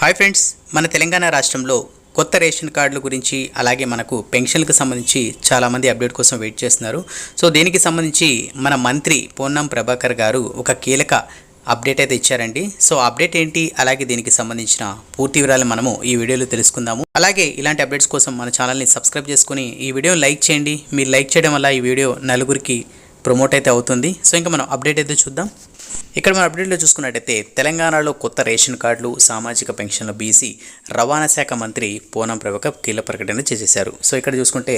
Hi friends మన తెలంగాణ రాష్ట్రంలో కొత్త రేషన్ కార్డుల గురించి అలాగే మనకు పెన్షన్లకు సంబంధించి చాలామంది అప్డేట్ కోసం వెయిట్ చేస్తున్నారు. సో దీనికి సంబంధించి మన మంత్రి పొన్నం ప్రభాకర్ గారు ఒక కీలక అప్డేట్ అయితే ఇచ్చారండి. సో అప్డేట్ ఏంటి అలాగే దీనికి సంబంధించిన పూర్తి వివరాలు మనము ఈ వీడియోలో తెలుసుకుందాము. అలాగే ఇలాంటి అప్డేట్స్ కోసం మన ఛానల్ని సబ్స్క్రైబ్ చేసుకుని ఈ వీడియోని లైక్ చేయండి. మీరు లైక్ చేయడం వల్ల ఈ వీడియో నలుగురికి ప్రమోట్ అయితే అవుతుంది. సో ఇంకా మనం అప్డేట్ అయితే చూద్దాం. ఇక్కడ మనం అప్డేట్లో చూసుకున్నట్టయితే తెలంగాణలో కొత్త రేషన్ కార్డులు సామాజిక పెన్షన్ల బీసీ రవాణా శాఖ మంత్రి పూనం ప్రభాకర్ కీలక ప్రకటన చేసేశారు. సో ఇక్కడ చూసుకుంటే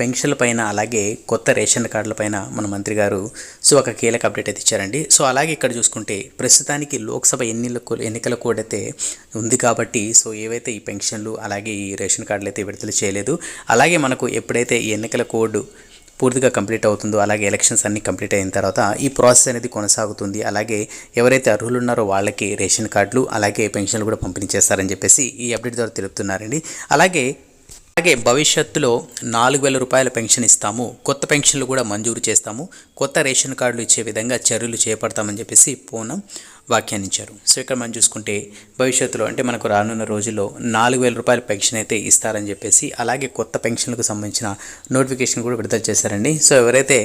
పెన్షన్ల పైన అలాగే కొత్త రేషన్ కార్డుల పైన మన మంత్రి గారు సో ఒక కీలక అప్డేట్ అయితే ఇచ్చారండి. సో అలాగే ఇక్కడ చూసుకుంటే ప్రస్తుతానికి లోక్సభ ఎన్నికల ఎన్నికల కోడ్ అయితే ఉంది కాబట్టి సో ఏవైతే ఈ పెన్షన్లు అలాగే ఈ రేషన్ కార్డులు అయితే విడుదల చేయలేదు అలాగే మనకు ఎప్పుడైతే ఈ ఎన్నికల కోడ్ పూర్తిగా కంప్లీట్ అవుతుందో అలాగే ఎలక్షన్స్ అన్నీ కంప్లీట్ అయిన తర్వాత ఈ ప్రాసెస్ అనేది కొనసాగుతుంది. అలాగే ఎవరైతే అర్హులు ఉన్నారో వాళ్ళకి రేషన్ కార్డులు అలాగే పెన్షన్లు కూడా పంపిణీ చేస్తారని చెప్పేసి ఈ అప్డేట్ ద్వారా తెలుపుతున్నారండి. అలాగే అలాగే భవిష్యత్తులో నాలుగు వేల రూపాయల పెన్షన్ ఇస్తాము. కొత్త పెన్షన్లు కూడా మంజూరు చేస్తాము. కొత్త రేషన్ కార్డులు ఇచ్చే విధంగా చర్యలు చేపడతామని చెప్పేసి పూనం వ్యాఖ్యానించారు సో ఇక్కడ మనం చూసుకుంటే భవిష్యత్తులో అంటే మనకు రానున్న రోజుల్లో నాలుగు వేల రూపాయల పెన్షన్ అయితే ఇస్తారని చెప్పేసి అలాగే కొత్త పెన్షన్లకు సంబంధించిన నోటిఫికేషన్ కూడా విడుదల చేశారండి. సో ఎవరైతే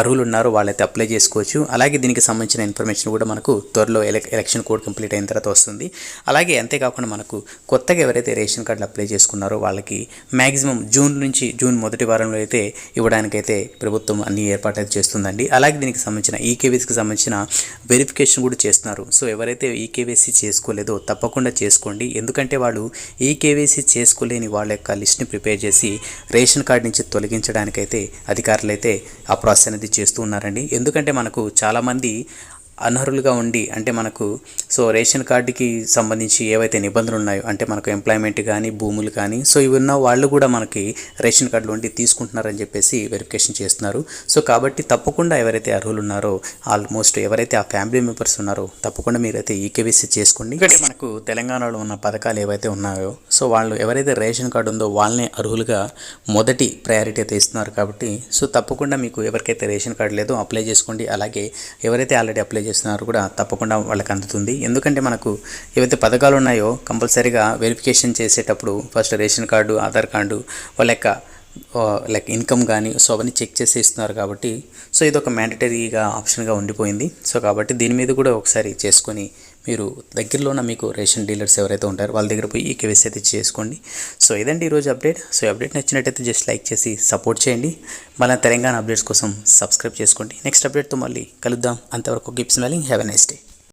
అర్హులు ఉన్నారో వాళ్ళైతే అప్లై చేసుకోవచ్చు. అలాగే దీనికి సంబంధించిన ఇన్ఫర్మేషన్ కూడా మనకు త్వరలో ఎలక్ ఎలక్షన్ కోడ్ కంప్లీట్ అయిన తర్వాత వస్తుంది. అలాగే అంతేకాకుండా మనకు కొత్తగా ఎవరైతే రేషన్ కార్డులు అప్లై చేసుకున్నారో వాళ్ళకి మ్యాక్సిమం జూన్ నుంచి జూన్ మొదటి వారంలో అయితే ఇవ్వడానికైతే ప్రభుత్వం అన్ని ఏర్పాట్లు చేస్తుందండి. అలాగే దీనికి సంబంధించిన ఈకేవీస్కి సంబంధించిన వెరిఫికేషన్ కూడా చేస్తున్నారు. సో ఎవరైతే ఈకేవీసీ చేసుకోలేదో తప్పకుండా చేసుకోండి. ఎందుకంటే వాళ్ళు ఈకేవీసీ చేసుకోలేని వాళ్ళ యొక్క లిస్ట్ని ప్రిపేర్ చేసి రేషన్ కార్డు నుంచి తొలగించడానికైతే అధికారులు అయితే ఆ ప్రాసెస్ అనేది చేస్తూ ఉన్నారండి. ఎందుకంటే మనకు చాలామంది అనర్హులుగా ఉండి అంటే మనకు సో రేషన్ కార్డుకి సంబంధించి ఏవైతే నిబంధనలు ఉన్నాయో అంటే మనకు ఎంప్లాయ్మెంట్ కానీ భూములు కానీ సో ఇవి ఉన్న వాళ్ళు కూడా మనకి రేషన్ కార్డులు ఉండి తీసుకుంటున్నారని చెప్పేసి వెరిఫికేషన్ చేస్తున్నారు. సో కాబట్టి తప్పకుండా ఎవరైతే అర్హులు ఉన్నారో ఆల్మోస్ట్ ఎవరైతే ఆ ఫ్యామిలీ మెంబర్స్ ఉన్నారో తప్పకుండా మీరైతే ఈకేవీసీ చేసుకోండి. ఎందుకంటే మనకు తెలంగాణలో ఉన్న పథకాలు ఏవైతే ఉన్నాయో సో వాళ్ళు ఎవరైతే రేషన్ కార్డు ఉందో వాళ్ళనే అర్హులుగా మొదటి ప్రయారిటీ అయితే ఇస్తున్నారు కాబట్టి సో తప్పకుండా మీకు ఎవరికైతే రేషన్ కార్డు లేదో అప్లై చేసుకోండి. అలాగే ఎవరైతే ఆల్రెడీ అప్లై చేస్తున్నారో కూడా తప్పకుండా వాళ్ళకి అందుతుంది. ఎందుకంటే మనకు ఏవైతే పథకాలు ఉన్నాయో కంపల్సరీగా వెరిఫికేషన్ చేసేటప్పుడు first ration card Aadhaar card వాళ్ళ యొక్క లైక్ ఇన్కమ్ కానీ సో అవన్నీ చెక్ చేసి ఇస్తున్నారు కాబట్టి సో ఇది ఒక మ్యాండటరీగా ఆప్షన్గా ఉండిపోయింది. సో కాబట్టి దీని మీద కూడా ఒకసారి చేసుకొని మీరు దగ్గరలో ఉన్న మీకు రేషన్ డీలర్స్ ఎవరైతే ఉంటారో వాళ్ళ దగ్గర పోయి ఈ కేవైసీ అయితే చేసుకోండి. సో ఇదండి ఈరోజు అప్డేట్. సో అప్డేట్ నచ్చినట్టయితే జస్ట్ లైక్ చేసి సపోర్ట్ చేయండి. మన తెలంగాణ అప్డేట్స్ కోసం సబ్స్క్రైబ్ చేసుకోండి. నెక్స్ట్ అప్డేట్తో మళ్ళీ కలుద్దాం. అంతవరకు keep smiling have a nice day.